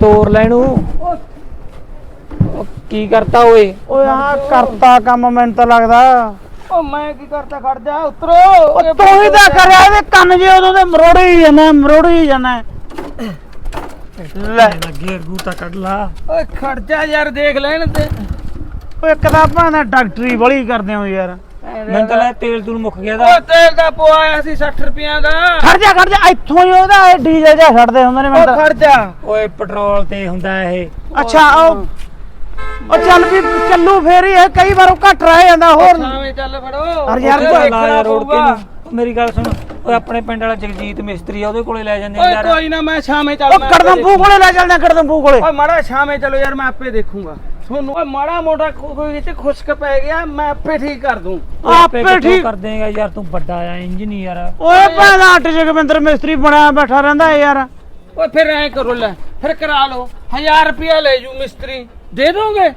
ਤੋਰ ਲੈਣੂ ਉਹ ਕੀ ਕਰਤਾ ਓਏ? ਓਏ ਆ ਕਰਤਾ ਕੰਮ ਮੈਨੂੰ ਤਾਂ ਲੱਗਦਾ। ਉਹ ਮੈਂ ਕੀ ਕਰਤਾ ਖੜ ਜਾ ਉਤਰੋ। ਉਹ ਤੂੰ ਹੀ ਤਾਂ ਕਰਿਆ ਇਹਦੇ ਕੰਨ ਜੇ ਉਦੋਂ ਦੇ ਮਰੋੜੇ ਹੀ ਜਾਣਾ ਮਰੋੜੇ ਹੀ ਜਾਣਾ ਲੈ। ਲੱਗੇ ਗੂਤਾ ਕੱਢ ਲਾ। ਓਏ ਖੜ ਜਾ ਯਾਰ ਦੇਖ ਲੈਣ ਤੇ। ਓਏ ਇੱਕ ਤਾਂ ਭਾਵੇਂ ਡਾਕਟਰੀ ਬੜੀ ਕਰਦੇ ਹੋ ਯਾਰ। ਮੈਨੂੰ ਤਾਂ ਲੈ ਤੇਲ ਤੂਲ ਮੁੱਕ ਗਿਆ ਦਾ ਉਹ ਤੇਲ ਦਾ ਪਵਾਇਆ ਸੀ 60 ਰੁਪਿਆਂ ਦਾ। ਖੜ ਜਾ ਖੜ ਜਾ ਇੱਥੋਂ ਹੀ ਉਹਦਾ ਇਹ ਡੀਜ਼ਲ ਜਿਹਾ ਛੱਡਦੇ ਹੁੰਦੇ ਨੇ ਉਹ ਮੈਨੂੰ ਤਾਂ। ਖੜ ਜਾ। ਓਏ ਪੈਟਰੋਲ ਤੇ ਹੁੰਦਾ ਇਹ। ਅੱਛਾ ਉਹ ਉਹ ਚੱਲ ਵੀ ਚੱਲੂ ਫੇਰ ਹੀ ਇਹ ਕਈ ਵਾਰ ਉਹ ਘੱਟ ਰਹਿ ਜਾਂਦਾ ਹੋਰ ਸਾਵੇਂ ਚੱਲ ਫੜੋ। ਅਰੇ ਯਾਰ ਕੋਈ ਲਾ ਦੇਖਣਾ ਯਾਰ ਰੋਡ ਕੇ ਪਊਗਾ। ਨੂੰ। ਮੇਰੀ ਗੱਲ ਸੁਣ ਓਏ ਆਪਣੇ ਪਿੰਡ ਵਾਲਾ ਜਗਜੀਤ ਮਿਸਤਰੀ ਆ ਉਹਦੇ ਕੋਲੇ ਲੈ ਜਾਂਦੇ ਆ ਓਏ ਯਾਰ ਕੋਈ ਨਾ ਮੈਂ ਸ਼ਾਮੇ ਚੱਲ ਉਹ ਮੈਂ ਕੜਦੰਬੂ ਕੋਲੇ ਲੈ ਚੱਲਦੇ ਆ, ਕੜਦੰਬੂ ਕੋਲੇ। ਓਏ ਮਾੜਾ ਸ਼ਾਮੇ ਚਲੋ ਯਾਰ ਮੈਂ ਆਪੇ ਦੇਖੂੰਗਾ। ਤੁਹਾਨੂੰ ਓਏ ਮਾੜਾ ਮੋਟਾ ਕੋ- ਕੋਈ ਤੇ ਖੁਸ਼ਕ ਪੈ ਗਿਆ ਮੈਂ ਆਪੇ ਠੀਕ ਕਰ ਦੂੰ। ਆਪੇ ਠੀਕ ਕਰ ਦੇਗਾ ਯਾਰ ਤੂੰ ਵੱਡਾ ਆ ਇੰਜੀਨੀਅਰ ਓਏ ਭਾਵੇਂ ਅੱਟ ਜਗਵਿੰਦਰ ਮਿਸਤਰੀ ਬਣਿਆ ਬੈਠਾ ਰਹਿੰਦਾ ਹੈ ਯਾਰ। ਓਏ ਫਿਰ ਐ ਕਰੋ ਲੈ ਫਿਰ ਕਰਾ ਲਓ 1000 ਰੁਪਿਆ ਲੈ ਜੂ ਮਿਸਤਰੀ। ਦੇ ਦੋਗੇ?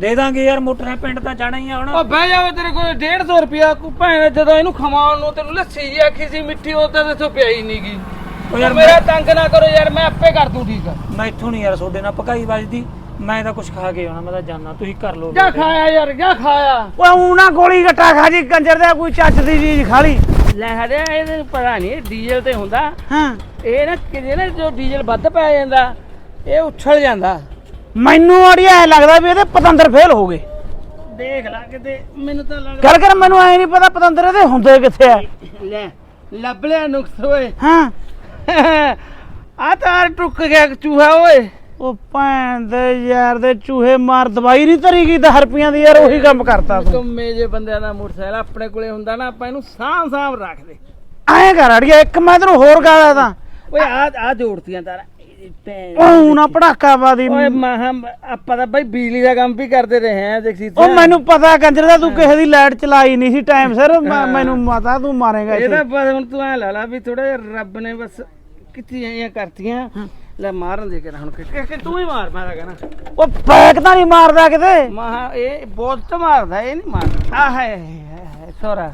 ਦੇ ਦਾਂਗੇ ਯਾਰ ਮੋਟਰਾਂ ਪਿੰਡ ਤਾਂ ਜਾਣਾ ਹੀ ਆ ਓ ਹੁਣ ਬਹਿ ਜਾਓ ਤੇਰੇ ਕੋਲ 150 ਰੁਪਿਆ ਕੋ ਭੈਣ ਜਦੋਂ ਇਹਨੂੰ ਖਵਾਉਣ ਨੂੰ ਤੈਨੂੰ ਲੱਸੀ ਜੀ ਆਖੀ ਸੀ ਮਿੱਠੀ ਉਹ ਤਾਂ ਦੱਸੋ ਪਿਆਈ ਨਹੀਂਗੀ ਓ ਯਾਰ ਮੇਰਾ ਤੰਗ ਨਾ ਕਰੋ ਯਾਰ ਮੈਂ ਆਪੇ ਕਰ ਦੂੰ ਠੀਕ ਆ। ਮੈਂ ਇੱਥੋਂ ਨਹੀਂ ਯਾਰ ਤੁਹਾਡੇ ਨਾਲ ਪਕਾਈ ਵੱਜਦੀ। ਮੈਂ ਤਾਂ ਕੁਝ ਖਾ ਕੇ ਆਉਣਾ ਮੈਂ ਤਾਂ ਜਾਣਾ ਤੁਸੀਂ ਕਰ ਲਓ ਜਾ ਖਾਇਆ ਯਾਰ ਜਾ ਖਾਇਆ। ਓਏ ਊਣਾ ਗੋਲੀ ਗੱਟਾ ਖਾ ਜੀ ਕੰਜਰ ਦਾ ਕੋਈ ਚੱਜ ਦੀ ਚੀਜ਼ ਖਾ ਲਈ। ਲੈ ਹਰੇ ਇਹਦੇ ਪਤਾ ਨਹੀਂ ਡੀਜ਼ਲ ਤੇ ਹੁੰਦਾ। ਹਾਂ। ਇਹ ਨਾ ਕਿਤੇ ਨਾ ਜੋ ਡੀਜ਼ਲ ਵੱਧ ਪੈ ਜਾਂਦਾ ਇਹ ਉਛਲ ਜਾਂਦਾ। ਮੈਨੂੰ ਅੜੀਆ ਐ ਲੱਗਦਾ ਵੀ ਇਹਦੇ ਪਤੰਦਰ ਫੇਲ ਹੋ ਗਏ। ਦੇਖ ਲੈ ਕਿਤੇ ਮੈਨੂੰ ਤਾਂ ਲੱਗਦਾ ਗੱਲ ਕਰ ਮੈਨੂੰ ਐ ਨਹੀਂ ਪਤਾ ਪਤੰਦਰ ਇਹਦੇ ਹੁੰਦੇ ਕਿੱਥੇ ਆ। ਲੈ ਲੱਭ ਲਿਆ ਨੁਕਸ ਓਏ। ਹਾਂ। ਆ ਤਾਰ ਟੁੱਕ ਗਿਆ ਚੂਹਾ ਓਏ। ਉਹ ਭੈਣ ਦੇ ਯਾਰ ਦੇ ਚੂਹੇ ਮਾਰ ਦਵਾਈ ਨਹੀਂ ਧਰੀ ਗਈ 10 ਰੁਪਈਆਂ ਦੀ ਯਾਰ ਉਹੀ ਕੰਮ ਕਰਤਾ ਤੂੰ। ਕੰਮੇ ਜੇ ਬੰਦਿਆਂ ਦਾ ਮੋਟਰਸਾਈਕਲ ਆਪਣੇ ਕੋਲੇ ਹੁੰਦਾ ਨਾ ਆਪਾਂ ਇਹਨੂੰ ਸਾਂਭ ਸਾਂਭ ਰੱਖਦੇ ਐਂ ਕਰ ਅੜੀਆ ਇੱਕ ਮੈਂ ਤੈਨੂੰ ਹੋਰ ਗਾਲਾ ਤਾਂ ਓਏ ਆ ਆ ਜੋੜਤੀਆਂ ਤਾਰ। ਉਹ ਨਾ ਪੜਾਕਾ ਬਾਦੀ ਓਏ ਮਹਾ ਆਪਾਂ ਤਾਂ ਬਾਈ ਬਿਜਲੀ ਦਾ ਕੰਮ ਵੀ ਕਰਦੇ ਰਹੇ ਆ ਦੇਖੀ ਉਹ ਮੈਨੂੰ ਪਤਾ ਕੰਜਰ ਦਾ ਤੂੰ ਕਿਸੇ ਦੀ ਲਾਈਟ ਚਲਾਈ ਨਹੀਂ ਸੀ ਟਾਈਮ ਸਿਰ ਮੈਨੂੰ ਪਤਾ ਤੂੰ ਮਾਰੇਗਾ ਇਹ ਤਾਂ ਬਸ ਹੁਣ ਤੂੰ ਐ ਲਾ ਲਾ ਵੀ ਥੋੜਾ ਜਿਹਾ ਰੱਬ ਨੇ ਬਸ ਜਿਹੀਆਂ ਕਰਤੀਆਂ। ਲੈ ਮਾਰਨ ਦੇ ਕੇ ਹੁਣ ਕਿ- ਤੂੰ ਹੀ ਮਾਰ ਮੈਂ ਤਾਂ ਕਹਿਣਾ। ਉਹ ਬੈਕ ਤਾਂ ਨਹੀਂ ਮਾਰਦਾ ਕਿਤੇ। ਮਹਾ ਇਹ ਬਹੁਤ ਤਾਂ ਮਾਰਦਾ ਇਹ ਨਹੀਂ ਮਾਰਦਾ। ਆ ਹਾਏ ਹਾਏ ਸੋਰਾ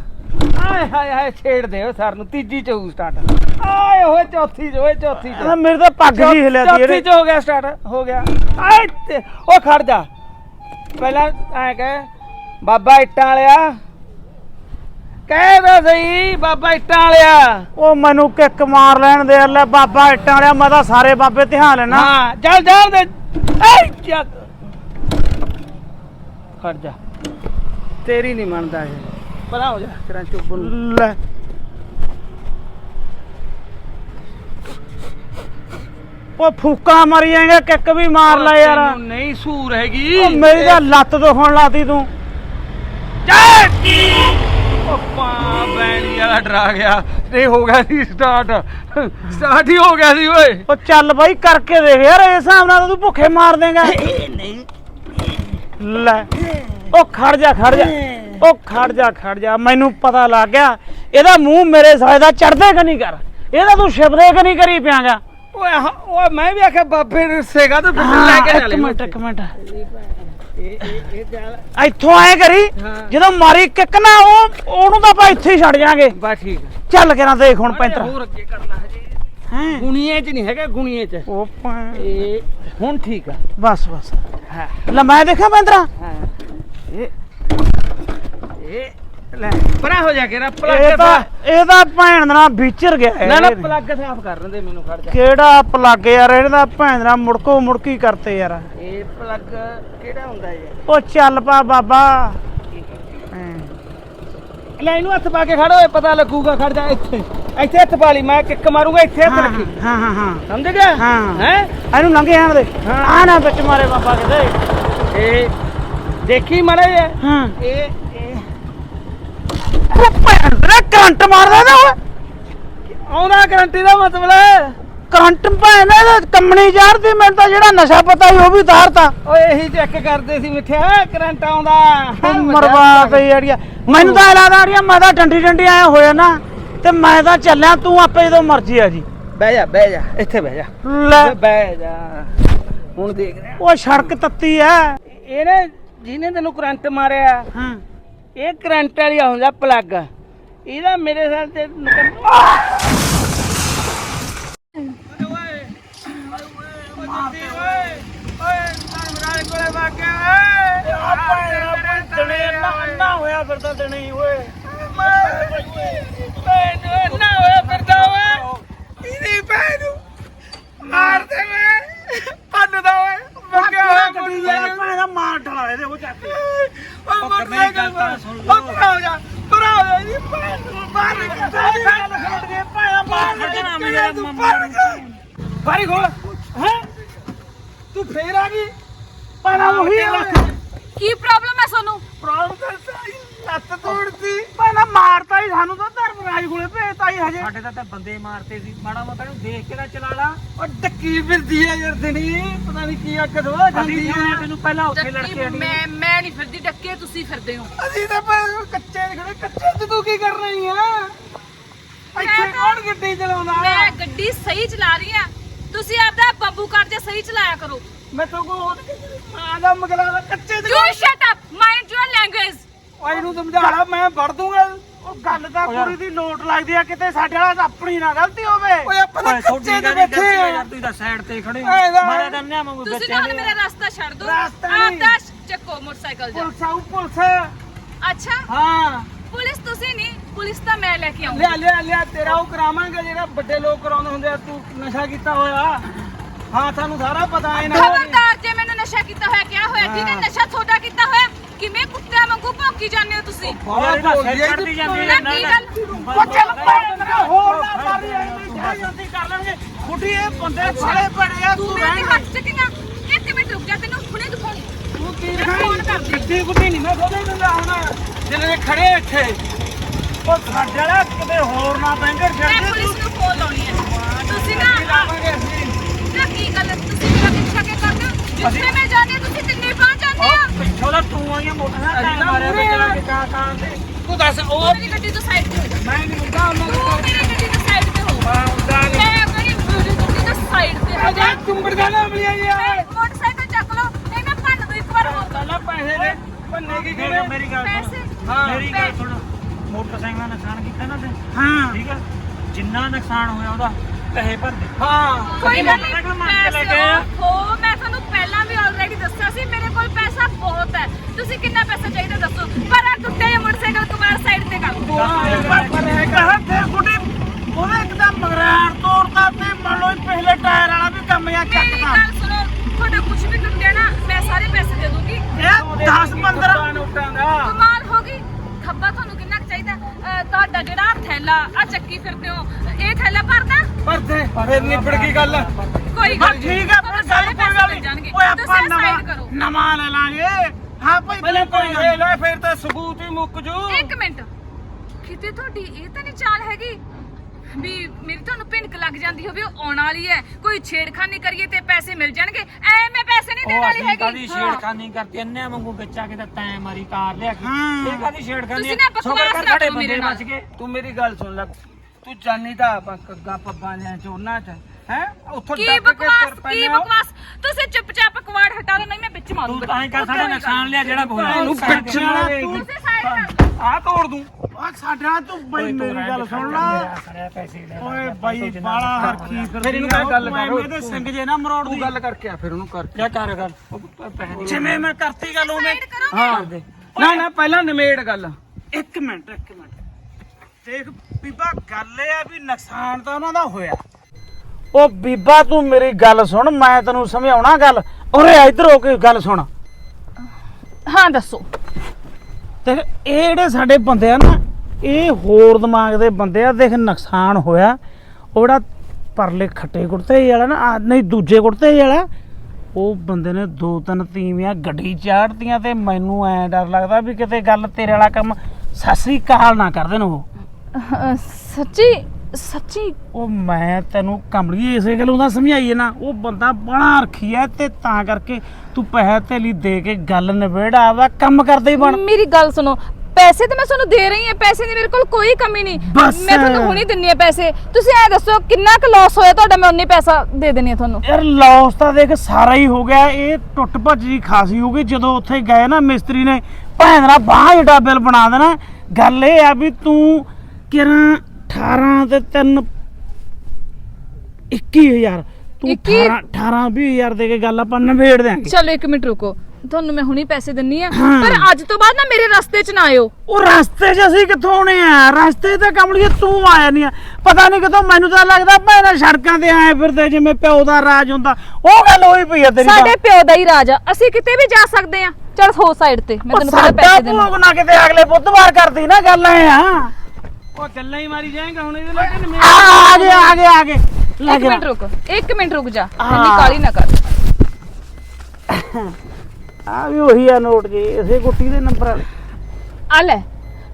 ਆਏ ਹਾਏ ਹਾਏ ਛੇੜ ਦੇ ਉਹ ਸਰ ਨੂੰ ਤੀਜੀ ਚ ਹੋਊ ਸਟਾਰਟ ਆਏ ਹੋਏ ਚੌਥੀ ਚ ਓਏ ਚੌਥੀ ਚ। ਮੇਰੇ ਤਾਂ ਪੱਗ ਜੀ ਹਿਲਿਆ ਤੀ ਚੌਥੀ ਚ ਹੋ ਗਿਆ ਸਟਾਰਟ ਹੋ ਗਿਆ। ਆਏ ਉਹ ਖੜ ਜਾ। ਪਹਿਲਾਂ ਐ ਕਹੇ ਬਾਬਾ ਇੱਟਾਂ ਵਾਲਿਆ ਕਹਿ ਦੋ ਸਹੀ ਬਾਬਾ ਇੱਟਾਂ ਵਾਲਿਆ। ਉਹ ਮੈਨੂੰ ਕਿੱਕ ਮਾਰ ਲੈਣ ਦੇ ਲੈ ਬਾਬਾ ਇੱਟਾਂ ਵਾਲਿਆ ਮੈਂ ਤਾਂ ਸਾਰੇ ਬਾਬੇ ਧਿਆਨ ਲੈਣਾ। ਹਾਂ ਚੱਲ ਜਾ ਦੇ। ਐ ਚੱਕ ਖੜ ਜਾ। ਤੇਰੀ ਨਹੀਂ ਮੰਨਦਾ ਇਹ। ਪਰਾਂ ਹੋ ਜਾ। ਤੇਰਾ ਚੁੱਪ ਨੂੰ ਲੈ। ਉਹ ਫੂਕਾ ਮਾਰੀ ਜਾਏਗਾ ਕਿੱਕ ਵੀ ਮਾਰ ਲੈ ਯਾਰ। ਤੈਨੂੰ ਨਹੀਂ ਸੂਰ ਹੈਗੀ। ਉਹ ਮੇਰੀ ਤਾਂ ਲੱਤ ਦੁਖਣ ਲਾਤੀ ਤੂੰ। ਉਹ ਪਾ ਬੈਣੀ ਵਾਲਾ ਡਰਾ ਗਿਆ। ਨਹੀਂ ਹੋ ਗਿਆ ਸੀ ਸਟਾਰਟ ਸਟਾਰਟ ਹੀ ਹੋ ਗਿਆ ਸੀ ਓਏ। ਉਹ ਚੱਲ ਬਾਈ ਕਰਕੇ ਦੇਖ ਯਾਰ ਇਸ ਹਿਸਾਬ ਨਾਲ ਤਾਂ ਤੂੰ ਭੁੱਖੇ ਮਾਰ ਦੇਗਾ। ਨਹੀਂ ਲੈ ਉਹ ਖੜ ਜਾ ਖੜ ਜਾ। ਉਹ ਖੜ ਜਾ ਖੜ ਜਾ। ਮੈਨੂੰ ਪਤਾ ਲੱਗ ਗਿਆ ਇਹਦਾ ਮੂੰਹ ਮੇਰੇ ਸਾਲੇ ਦਾ ਚੜਦੇ ਕਿ ਨਹੀਂ ਕਰ? ਇਹਦਾ ਤੂੰ ਸ਼ਬਦੇ ਕਿ ਨਹੀਂ ਕਰੀ ਪਿਆਗਾ? ਓਏ ਓਏ ਮੈਂ ਵੀ ਆਖਿਆ ਬਾਬੇ ਨੇ ਸੇਗਾ ਤੇ ਫਿਰ ਲੈ ਕੇ ਇੱਕ ਚੱਲੇ। ਮਿੰਟ ਇੱਕ ਮਿੰਟ। ਇਹ ਇਹ ਇਹ ਚੱਲ। ਇੱਥੋਂ ਆਏ ਕਰੀ ਹਾਂ। ਜਦੋਂ ਮਾਰੀ ਕਿੱਕ ਨਾ ਉਹ ਉਹਨੂੰ ਤਾਂ ਆਪਾਂ ਇੱਥੇ ਹੀ ਛੱਡ ਜਾਾਂਗੇ। ਬਸ ਠੀਕ ਹੈ ਚੱਲ ਕੇ ਨਾ ਦੇਖ ਹੁਣ ਪੈਂਤਰਾ। ਹੋਰ ਅੱਗੇ ਕਰਨਾ ਹਜੇ। ਹੈ? ਗੁਣੀਏ ਚ ਨਹੀਂ ਹੈਗਾ ਗੁਣੀਏ ਚ। ਉਹ ਭੈਣ। ਇਹ ਹੁਣ ਠੀਕ ਆ। ਬਸ ਬਸ। ਹਾਂ। ਲੈ ਮੈਂ ਦੇਖਾਂ ਪੈਂਤਰਾ। ਹਾਂ। ਇਹ ਇਹ ਲੈ ਪਰਾਂ ਹੋ ਜਾ ਕੇ ਨਾ ਪਲੱਗ ਇਹ ਤਾਂ ਇਹ ਤਾਂ ਭੈਣ ਦਾ ਵਿਚਰ ਗਿਆ ਨਾ ਨਾ ਇਹ। ਪਲੱਗ ਸਾਫ਼ ਕਰਨ ਦੇ ਮੈਨੂੰ ਖੜ ਜਾ। ਕਿਹੜਾ ਪਲੱਗ ਯਾਰ ਇਹਦਾ ਭੈਣ ਦਾ ਮੁੜਕੋ ਮੁੜਕੀ ਕਰਤੇ ਯਾਰ। ਇਹ ਪਲੱਗ ਕਿਹੜਾ ਹੁੰਦਾ ਯਾਰ ਉਹ ਚੱਲ ਪਾ ਬਾਬਾ। ਹੈਂ। ਲੈ ਇਹਨੂੰ ਹੱਥ ਪਾ ਕੇ ਖੜ ਓਏ ਪਤਾ ਲੱਗੂਗਾ ਖੜ ਜਾ ਇੱਥੇ। ਇੱਥੇ ਹੱਥ ਪਾ ਲਈ ਮੈਂ ਕਿੱਕ ਮਾਰੂੰਗਾ ਇੱਥੇ ਹੱਥ ਹਾਂ ਰੱਖੀ। ਹਾਂ ਹਾਂ ਹਾਂ। ਸਮਝ ਗਿਆ? ਹਾਂ। ਹੈ? ਇਹਨੂੰ ਲੰਘੇ ਆਣ ਦੇ। ਹਾਂ। ਆ ਨਾ ਵਿੱਚ ਮਾਰੇ ਬਾਬਾ ਕਿਤੇ। ਇਹ ਦੇਖੀ ਹਾਂ। ਇਹ ਇਹ ਉਹ ਭੈਣ ਦਾ ਕਰੰਟ ਮਾਰਦਾ ਨਾ ਓਏ। ਆਉਣਾ ਗਰੰਟੀ ਦਾ ਮਤਲਬ ਹੈ। ਕਰੰਟ ਭੈਣ ਦਾ ਕੰਮਣੀ ਜਾਰਦੀ ਮੈਨੂੰ ਤਾਂ ਜਿਹੜਾ ਨਸ਼ਾ ਪਤਾ ਸੀ ਉਹ ਵੀ ਉਤਾਰਤਾ। ਓਏ ਇਹੀ ਚੈੱਕ ਕਰਦੇ ਸੀ ਮਿੱਠਿਆ ਕਰੰਟ ਆਉਂਦਾ। ਮਰਵਾ ਤੇ ਜਿਹੜੀਆਂ ਮੈਨੂੰ ਤਾਂ ਇਹ ਲੱਗਦਾ ਅੜੀਆਂ ਮੈਂ ਤਾਂ ਡੰਡੀ ਡੰਡੀ ਆਇਆ ਹੋਇਆ ਨਾ ਤੇ ਮੈਂ ਤਾਂ ਚੱਲਿਆ ਤੂੰ ਆਪੇ ਜਦੋਂ ਮਰਜ਼ੀ ਆ ਜੀ। ਬਹਿ ਜਾ ਬਹਿ ਜਾ ਇੱਥੇ ਬਹਿ ਜਾ। ਲੈ। ਬਹਿ ਜਾ। ਹੁਣ ਦੇਖ ਰਿਹਾ। ਉਹ ਸੜਕ ਤੱਤੀ ਐ ਇਹ ਨਾ ਜਿਹਨੇ ਤੈਨੂੰ ਕਰੰਟ ਮਾਰਿਆ ਹਾਂ। ਇਹ ਕਰੰਟ ਵਾਲੀ ਆਉਂਦਾ ਪਲੱਗ ਇਹਦਾ ਮੇਰੇ ਸਾਲ ਤੇ ਬਾਰੀ ਖੋਲ ਹੈ? ਤੂੰ ਫੇਰ ਆ ਗਈ? ਪਹਿਲਾਂ ਉਹੀ ਕੀ ਪ੍ਰੋਬਲਮ ਹੈ ਤੁਹਾਨੂੰ ਪ੍ਰੋਬਲਮ ਤਾਂ ਸਾਈ ਲੱਤ ਤੋੜਤੀ। ਪਹਿਲਾਂ ਮਾਰਤਾ ਹੀ ਸਾਨੂੰ ਤਾਂ ਧਰਮਰਾਜ ਕੋਲੇ ਭੇਜਤਾ ਹੀ ਹਜੇ। ਸਾਡੇ ਤਾਂ ਤਾਂ ਬੰਦੇ ਮਾਰਤੇ ਸੀ। ਮਾੜਾ ਮੋਟਾ ਨੂੰ ਦੇਖ ਕੇ ਤਾਂ ਚਲਾ ਲਾ। ਉਹ ਡੱਕੀ ਫਿਰਦੀ ਆ ਯਾਰ ਦਿਨੀ। ਪਤਾ ਨਹੀਂ ਕੀ ਅੱਗ ਦਵਾ ਅਸੀਂ ਜਾਂਦੀ ਆ। ਤੈਨੂੰ ਪਹਿਲਾਂ ਉੱਥੇ ਲੜ ਡੱਕੀ ਕੇ ਆਣੀ ਮੈਂ ਮੈਂ ਨਹੀਂ ਫਿਰਦੀ ਡੱਕੇ ਤੁਸੀਂ ਫਿਰਦੇ ਹੋ। ਅਸੀਂ ਤਾਂ ਕੱਚੇ ਖੜੇ। ਕੱਚੇ ਚ ਤੂੰ ਕੀ ਕਰ ਰਹੀ ਆ? ਇੱਥੇ ਕੌਣ ਗੱਡੀ ਚਲਾਉਂਦਾ ਮੈਂ ਗੱਡੀ ਸਹੀ ਚਲਾ ਰਹੀ ਆ। ਤੁਸੀਂ ਆਪਦਾ ਬੱਬੂ ਕਰ ਜੇ ਸਹੀ ਚਲਾਇਆ ਕਰੋ। ਮੈਂ ਤਾਂ ਕੋ ਹੋਰ ਮਾਂ ਦਾ ਮਗਲਾ ਦਾ ਕੱਚੇ ਚ you shut up mind your language ਓਏ ਇਹਨੂੰ ਸਮਝਾਣਾ ਮੈਂ ਵੜ ਦੂੰਗਾ। ਉਹ ਗੱਲ ਤਾਂ ਕੁੜੀ ਦੀ ਲੋਟ ਲੱਗਦੀ ਆ ਕਿਤੇ ਸਾਡੇ ਵਾਲਾ ਤਾਂ ਆਪਣੀ ਨਾ ਗਲਤੀ ਹੋਵੇ। ਓਏ ਆਪਾਂ ਤਾਂ ਕੱਚੇ ਗੱਲ ਬੈਠੇ ਆ। ਯਾਰ ਤੂੰ ਤਾਂ ਸਾਈਡ ਤੇ ਖੜੇ ਦਾ- ਮਾਰੇ ਤਾਂ ਨਿਆ ਵਾਂਗੂ ਤੁਸੀਂ ਤਾਂ ਦੇ ਮੇਰਾ ਰਸਤਾ ਛੱਡ ਦਿਓ। ਆਪਦਾ ਚੱਕੋ ਮੋਟਰਸਾਈਕਲ ਜਾ। Police police. ਅੱਛਾ। ਹਾਂ। ਪੁਲਿਸ ਤੁਸੀਂ ਨਹੀਂ ਪੁਲਿਸ ਤਾਂ ਮੈਂ ਲੈ ਕੇ ਆਉਂਗੀ। ਲਿਆ ਲਿਆ ਲਿਆ ਤੇਰਾ ਉਹ ਕਰਾਵਾਂਗੇ ਜਿਹੜਾ ਵੱਡੇ ਲੋਕ ਕਰਾਉਂਦੇ ਹੁੰਦੇ ਆ ਤੂੰ ਨਸ਼ਾ ਕੀਤਾ ਹੋਇਆ। ਹਾਂ ਸਾਨੂੰ ਸਾਰਾ ਪਤਾ ਹੈ ਨਾ ਖਬਰਦਾਰ ਜੇ ਮੈਨੂੰ ਨਸ਼ਾ ਕੀਤਾ ਹੋਇਆ ਕਿਹਾ ਹੋਇਆ ਠੀਕ ਹੈ ਨਸ਼ਾ ਤੁਹਾਡਾ ਕੀਤਾ ਹੋਇਆ ਕਿਵੇਂ ਕੁੱਤਿਆਂ ਵਾਂਗੂ ਭੌਂਕੀ ਜਾਂਦੇ ਹੋ ਤੁਸੀਂ? ਯਾਰ ਇਹਦਾ ਸਿਰ ਕੱਢਦੀ ਜਾਂਦੀ ਹੈ ਨਾ ਕੀ ਗੱਲ ਉਹ ਚੱਲ ਪੈਣਾ ਹੋਰ ਨਾ ਮਾਰੀ ਐਵੇਂ ਜਾਈ ਜਾਂਦੀ ਕਰ ਲੈਣਗੇ ਬੁੱਢੀ ਇਹ ਬੰਦੇ ਸਾਲੇ ਬੜੇ ਆ ਤੂੰ ਮੇਰੇ ਹੱਥ ਚੱਕੇਗਾ ਇੱਕ ਮਿੰਟ ਰੁਕ ਜਾ ਤੈਨੂੰ ਹੁਣੇ ਦਿਖਾਉਣੀ। ਤੂੰ ਕੀ ਕਰਦੀ। ਗੱਡੀ ਗੁੱਡੀ ਨਹੀਂ ਮੈਂ ਖੋਦੇ ਦਿੰਦਾ ਹੁਣ। ਜਿਹੜੇ ਖੜੇ ਇੱਥੇ। ਉਹ ਸਾਡੇ ਵਾਲਾ ਕਿਤੇ ਹੋਰ ਨਾ ਬੈਂਗਰ ਮੈਂ ਛੱਡ ਦੇ ਪੁਲਿਸ ਨੂੰ ਫੋਨ ਲਾਉਣੀ ਹੈ ਤੁਸੀਂ ਨਾ ਲਾਵਾਂਗੇ ਅਸੀਂ। ਨਾ ਕੀ ਗੱਲ ਹੈ? ਤੁਸੀਂ ਮੇਰਾ ਪਿੱਛਾ ਕਿਉਂ ਕਰਦੇ ਹੋ? ਜਿੱਥੇ ਮੈਂ ਜਾਂਦੀ ਹਾਂ ਤੁਸੀਂ ਤਿੰਨੇ ਪਹੁੰਚ ਜਾਂਦੇ ਹੋ? ਪਿੱਛੋਂ ਦਾ ਤੂੰ ਆਈਆਂ ਅਸੀਂ ਤਾਂ ਮਾਰਿਆ ਬੱਚਿਆਂ ਆ। ਦੇ ਕਾ ਕਾਂ ਤੇ ਤੂੰ ਦੱਸ ਉਹ ਤੂੰ ਮੇਰੀ ਗੱਡੀ ਤੋਂ ਸਾਈਡ ਤੇ ਹੋ ਜਾ। ਮੈਂ ਨਹੀਂ ਹੁੰਦਾ ਉਹਨਾਂ ਤੂੰ ਮੇਰੀ ਗੱਡੀ ਤੋਂ ਸਾਈਡ ਤੇ ਹੋ ਮੈਂ ਹੁੰਦਾ ਮੈਂ ਮੇਰੀ ਗੱਡੀ ਤੋਂ ਸਾਈਡ ਤੇ ਹੋ ਜਾ। ਨਹੀਂ ਚੁੰਬੜ ਜਾਣਾ ਮਿਲਿਆ ਮੈਂ ਯਾਰ ਮੋਟਰਸਾਈਕਲ ਚੱਕ ਲਓ ਨਹੀਂ ਮੈਂ ਭੰਨ ਦੂੰ ਇੱਕ ਵਾਰ ਹੋਰ ਪਹਿਲਾਂ ਪੈਸੇ ਦੇ। ਭੰਨੇ ਕੀ ਕਿਹੜੇ ਮੇਰੀ ਗੱਲ ਸੁਣ ਪੈਸੇ ਹਾਂ ਮੇਰੀ ਗੱਲ ਸੁਣ। ਮੋਟਰਸਾਈਕਲ ਦਾ ਨੁਕਸਾਨ ਕੀਤਾ ਨਾ ਤੇ ਹਾਂ। ਠੀਕ ਹੈ ਜਿੰਨਾ ਨੁਕਸਾਨ ਹੋਇਆ ਉਹਦਾ ਪੈਸੇ ਭਰ ਦੇ। ਹਾਂ। ਕੋਈ ਗੱਲ ਨਹੀਂ ਕੇ ਲੈ ਕੇ। ਹੋ ਮੈਂ ਤੁਹਾਨੂੰ ਪਹਿਲਾਂ ਵੀ ਆਲਰੇਡੀ ਦੱਸਿਆ ਸੀ ਮੇਰੇ ਕੋਲ ਪੈਸਾ ਬਹੁਤ ਹੈ। ਤੁਸੀਂ ਕਿੰਨਾ ਪੈਸਾ ਚਾਹੀਦਾ ਦੱਸੋ? ਪਰ ਆ ਟੁੱਟੇ ਜਿਹੇ ਮੋਟਰਸਾਈਕਲ ਕੁਮਾਰ ਸਾਈਡ ਤੇ ਕਰ ਦਿਓ ਕਹਾ ਤੇ ਗੁੱਡੀ ਉਹਨੇ ਇੱਕਦਮ ਮਗਰਾਰ ਤੋੜਦਾ ਤੇ ਮੰਨ ਲਓ ਇਹ ਪਹਿਲੇ ਟਾਇਰ ਵਾਲਾ ਵੀ ਕੰਮ ਜਾਂ ਮੇਰੀ ਚੱਕਦਾ। ਨਿਬੜ ਗਈ ਗੱਲ। ਕੋਈ ਹਾਂ ਗੱਲ। ਠੀਕ ਹੈ ਫਿਰ ਸਾਰੇ ਕੋਈ ਗੱਲ ਨਹੀਂ। ਓਏ ਆਪਾਂ ਨਵਾਂ ਨਵਾਂ ਲੈ ਲਾਂਗੇ। ਹਾਂ ਭਾਈ ਪਹਿਲੇ ਕੋਈ ਲੈ ਲੈ ਫਿਰ ਤਾਂ ਸਬੂਤ ਹੀ ਮੁੱਕ ਜੂ। ਇੱਕ ਮਿੰਟ। ਕਿਤੇ ਤੁਹਾਡੀ ਇਹ ਤਾਂ ਨਹੀਂ ਚਾਲ ਹੈਗੀ ਵੀ ਮੇਰੀ ਤੁਹਾਨੂੰ ਭਿਣਕ ਲੱਗ ਜਾਂਦੀ ਹੋਵੇ ਉਹ ਆਉਣ ਵਾਲੀ ਹੈ। ਕੋਈ ਛੇੜਖਾਨੀ ਕਰੀਏ ਤੇ ਪੈਸੇ ਮਿਲ ਜਾਣਗੇ। ਐ ਮੈਂ ਪੈਸੇ ਨਹੀਂ ਦੇਣ ਵਾਲੀ ਅਸੀਂ ਕਾਦੀ ਹੈਗੀ। ਛੇੜਖਾਨੀ ਕਰਤੀ? ਅੰਨਿਆਂ ਵਾਂਗੂ ਬੱਚਾ ਕਿਤੇ ਤੈਂ ਮਾਰੀ ਕਾਰ ਲਿਆ ਕੇ। ਇਹ ਕਾਦੀ ਛੇੜਖਾਨੀ ਤੁਸੀਂ ਨਾ ਬਕਵਾਸ ਕਰ ਨਾ ਕਰੋ ਮੇਰੇ ਨਾਲ। ਤੂੰ ਮੇਰੀ ਗੱਲ ਸੁਣ ਲੈ। ਤੂੰ ਜਾਣੀ ਤਾਂ ਆਪਾਂ ਕੱਗਾ ਪੱਬਾਂ ਜਾਂ ਚੋਨਾ ਚ। ਹੈ? ਉੱਥੋਂ ਕੀ ਡੱਕ ਕੇ ਬਕਵਾਸ ਤੁਰ ਕੀ ਹੋ। ਬਕਵਾਸ? ਤੁਸੀਂ ਚੁੱਪਚਾਪ ਕਵਾੜ ਹਟਾ ਲਓ ਨਹੀਂ ਮੈਂ ਵਿੱਚ ਮਾਰੂੰਗਾ। ਤੂੰ ਤਾਂ ਹੀ ਕਰ ਸਾਡਾ ਨੁਕਸਾਨ ਲਿਆ ਜਿਹੜਾ ਹੋਇਆ ਇਹਨੂੰ ਪਿੱਛੇ ਵਾਲਾ ਤੂੰ ਤੁਸੀਂ ਸਾਈਡ ਕਰ ਆ। ਤੋੜ ਦੂੰ। ਆ ਸਾਡਾ ਤੂੰ ਬਈ ਮੇਰੀ ਗੱਲ ਸੁਣ ਲਾ। ਓਏ ਬਾਈ ਬਾਲਾ ਹਰਖੀ ਫਿਰ ਫਿਰ ਇਹਨੂੰ ਕਹਿ ਗੱਲ ਕਰ। ਇਹਦੇ ਸਿੰਘ ਜੇ ਨਾ ਮਰੋੜ ਤੂੰ ਦੀ। ਗੱਲ ਕਰਕੇ ਆ ਫਿਰ ਉਹਨੂੰ ਕਰ। ਕਿਆ ਕਰ ਗੱਲ? ਦੇ ਜਿਵੇਂ ਮੈਂ ਕਰਤੀ ਗੱਲ ਉਵੇਂ ਕਰੋ ਹਾਂ। ਨਾ ਨਾ ਪਹਿਲਾਂ ਨਿਮੇੜ ਗੱਲ। ਇੱਕ ਮਿੰਟ ਇੱਕ ਮਿੰਟ। ਦੇਖ ਬੀਬਾ ਗੱਲ ਇਹ ਆ ਵੀ ਨੁਕਸਾਨ ਤਾਂ ਉਹਨਾਂ ਦਾ ਹੋਇਆ। ਉਹ ਬੀਬਾ ਤੂੰ ਮੇਰੀ ਗੱਲ ਸੁਣ ਮੈਂ ਤੈਨੂੰ ਸਮਝਾਉਣਾ ਗੱਲ। ਓਰੇ ਇੱਧਰ ਹੋ ਕੇ ਗੱਲ ਸੁਣ। ਹਾਂ ਦੱਸੋ। ਦੇਖ ਇਹ ਜਿਹੜੇ ਸਾਡੇ ਬੰਦੇ ਆ ਨਾ ਇਹ ਹੋਰ ਦਿਮਾਗ ਦੇ ਬੰਦੇ ਆ। ਦੇਖ ਨੁਕਸਾਨ ਹੋਇਆ। ਉਹ ਜਿਹੜਾ ਪਰਲੇ ਖੱਟੇ ਕੁੜਤੇ ਵਾਲਾ ਨਾ ਆ, ਨਹੀਂ ਦੂਜੇ ਕੁੜਤੇ ਵਾਲਾ ਉਹ ਬੰਦੇ ਨੇ ਦੋ ਤਿੰਨ ਤੀਵੀਆਂ ਗੱਡੀ ਚਾੜਤੀਆਂ ਤੇ ਮੈਨੂੰ ਐ ਡਰ ਲੱਗਦਾ ਵੀ ਕਿਤੇ ਗੱਲ ਤੇਰੇ ਵਾਲਾ ਕੰਮ ਸਸਰੀ ਕਾਲ ਨਾ ਕਰ ਦੇਣ ਉਹ। ਸੱਚੀ ਸੱਚੀ। ਉਹ ਮੈਂ ਤੈਨੂੰ ਕਮਲੀ ਇਸੇ ਗੱਲੋਂ ਦਾ ਸਮਝਾਈਏ ਨਾ ਉਹ ਬੰਦਾ ਬਣਾ ਰੱਖੀ ਐ ਤੇ ਤਾਂ ਕਰਕੇ ਤੂੰ ਪੈਸੇ ਧੇਲੀ ਦੇ ਕੇ ਗੱਲ ਨਿਬੇੜਾ ਵਾ ਕੰਮ ਕਰਦੇ ਹੀ ਬਣ। ਮੇਰੀ ਗੱਲ ਸੁਣੋ ਪੈਸੇ ਤੇ ਮੈਂ ਤੁਹਾਨੂੰ ਦੇ ਰਹੀ ਹਾਂ ਪੈਸੇ ਦੀ ਮੇਰੇ ਕੋਲ ਕੋਈ ਕਮੀ ਨਹੀਂ। ਬਸ। ਮੈਂ ਤੁਹਾਨੂੰ ਹੁਣੀ ਦਿੰਨੀ ਆ ਪੈਸੇ। ਤੁਸੀਂ ਐ ਦੱਸੋ ਕਿੰਨਾ ਕੁ ਲਾਸ ਹੋਇਆ ਤੁਹਾਡਾ ਮੈਂ ਉਨੀ ਪੈਸਾ ਦੇ ਦੇਣੀ ਆ ਤੁਹਾਨੂੰ। ਯਾਰ ਲਾਸ ਤਾਂ ਦੇਖ ਸਾਰਾ ਹੀ ਹੋ ਗਿਆ ਇਹ ਟੁੱਟ ਭੱਜ ਦੀ ਖਾਸੀ ਹੋ ਗਈ ਜਦੋਂ ਉੱਥੇ ਗਏ ਨਾ ਮਿਸਤਰੀ ਨੇ ਭੈਣ ਦਾ ਬਾਹ ਜਿਹੜਾ ਬਿੱਲ ਬਣਾ ਦੇਣਾ। ਗੱਲ ਇਹ ਆ ਵੀ ਤੂੰ ਕਿਰਾਂ 18 ਤੇ 3 21000 ਤੂੰ ਇੱਕੀ? 18 18 20000 ਦੇ ਕੇ ਗੱਲ ਆਪਾਂ ਨਿਬੇੜ ਦਿਆਂਗੇ। ਚਲੋ 1 ਮਿੰਟ ਰੁਕੋ। ਤੁਹਾਨੂੰ ਮੈਂ ਹੁਣੀ ਪੈਸੇ ਦਿੰਨੀ ਆ ਹਾਂ। ਪਰ ਅੱਜ ਤੋਂ ਬਾਅਦ ਨਾ ਮੇਰੇ ਰਸਤੇ 'ਚ ਨਾ ਆਇਓ। ਉਹ ਰਸਤੇ 'ਚ ਅਸੀਂ ਕਿੱਥੋਂ ਆਉਣੇ ਆ? ਰਸਤੇ ਤੇ ਕਮਲੀਏ ਤੂੰ ਆਇਆ ਨਹੀਂ ਆ। ਪਤਾ ਨਹੀਂ ਕਿਤੋਂ ਮੈਨੂੰ ਤਾਂ ਲੱਗਦਾ ਭੈਣਾ ਸੜਕਾਂ ਤੇ ਆਏ ਫਿਰਦੇ ਜਿਵੇਂ ਪਿਓ ਦਾ ਰਾਜ ਹੁੰਦਾ। ਉਹ ਗੱਲ ਹੋਈ ਪਈ ਆ ਤੇਰੀ ਤਾਂ। ਸਾਡੇ ਪਿਓ ਦਾ ਹੀ ਰਾਜ ਆ। ਅਸੀਂ ਕਿਤੇ ਵੀ ਜਾ ਸਕਦੇ ਆ। ਚਲ ਹੋ ਸਾਈਡ ਤੇ। ਮੈਂ ਤੈਨੂੰ ਪਹਿਲਾਂ ਸਾਡਾ ਪੈਸੇ ਦੇਣਾ ਭੋਗ ਨਾ ਕਿਤੇ ਅਗਲੇ ਬੁੱਧਵਾਰ ਕਰਦੀ ਨਾ ਗੱਲ ਐ ਆ। ਉਹ ਗੱਲਾਂ ਹੀ ਮਾਰੀ ਜਾਏਗਾ ਹੁਣ ਇਹਦੇ ਨਾਲ ਕਿ ਆ ਗਏ ਆ ਗਏ ਆ ਗਏ ਇੱਕ ਮਿੰਟ ਰੁਕ ਇੱਕ ਮਿੰਟ ਰੁਕ ਜਾ। ਇੰਨੀ ਕਾਲੀ ਨਾ ਕਰ। ਆ ਵੀ ਉਹੀ ਆ ਨੋਟ ਜੀ ਇਸੇ ਗੁੱਟੀ ਦੇ ਨੰਬਰ ਵਾਲੇ। ਆ ਲੈ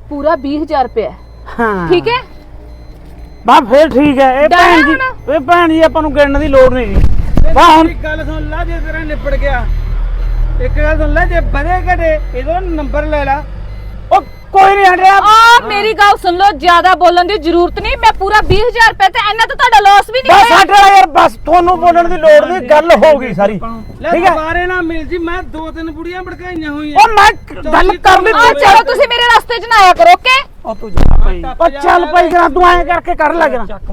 ਪੂਰਾ 20000 ਰੁਪਏ ਹਾਂ। ਠੀਕ ਹੈ? ਬਾ ਫੇਰ ਠੀਕ ਹੈ। ਇਹ ਭੈਣ ਜੀ? ਇਹ ਭੈਣ ਜੀ ਆਪਾਂ ਨੂੰ ਗਿਣਨ ਦੀ ਲੋੜ ਨਹੀਂ ਜੀ। ਬਾ ਹੁਣ ਇੱਕ ਗੱਲ ਸੁਣ ਲੈ ਜੇ ਤੇਰਾ ਨਿਪੜ ਗਿਆ। ਇੱਕ ਗੱਲ ਸੁਣ ਲੈ ਜੇ ਵਧੇ ਘਟੇ ਇਹਦਾ ਨੰਬਰ ਲੈ ਲੈ। ਕੋਈ ਨਹੀਂ ਹਟਿਆ। ਆ ਮੇਰੀ ਗੱਲ ਸੁਣ ਲਓ ਜ਼ਿਆਦਾ ਬੋਲਣ ਦੀ ਜ਼ਰੂਰਤ ਨਹੀਂ ਮੈਂ ਪੂਰਾ 20000 ਰੁਪਏ ਤੇ ਇੰਨਾ ਤਾਂ ਤੁਹਾਡਾ ਲਾਸ ਵੀ ਨਹੀਂ ਬਸ ਹੋਇਆ। ਹਟ ਜਾ ਯਾਰ ਬਸ ਤੁਹਾਨੂੰ ਬੋਲਣ ਦੀ ਲੋੜ ਨਹੀਂ ਗੱਲ ਹੋ ਗਈ ਸਾਰੀ। ਲੈ ਠੀਕ ਹੈ? ਦੁਬਾਰੇ ਨਾ ਮਿਲ ਜੀ ਮੈਂ ਦੋ ਤਿੰਨ ਬੁੜੀਆਂ ਭੜਕਾਈਆਂ ਹੋਈਆਂ। ਉਹ ਮੈਂ ਗੱਲ ਕਰ ਲਈ ਆ ਤੂੰ ਚਲੋ ਤੁਸੀਂ ਮੇਰੇ ਰਸਤੇ 'ਚ ਨਾ ਆਇਆ ਕਰੋ ਓਕੇ? ਉਹ ਤੂੰ ਜਾ ਭਾਈ। ਉਹ ਚੱਲ ਪਈ ਕਰਾਂ ਤੂੰ ਐਂ ਕਰਕੇ ਕਰ ਲੱਗਣਾ ਚੱਕ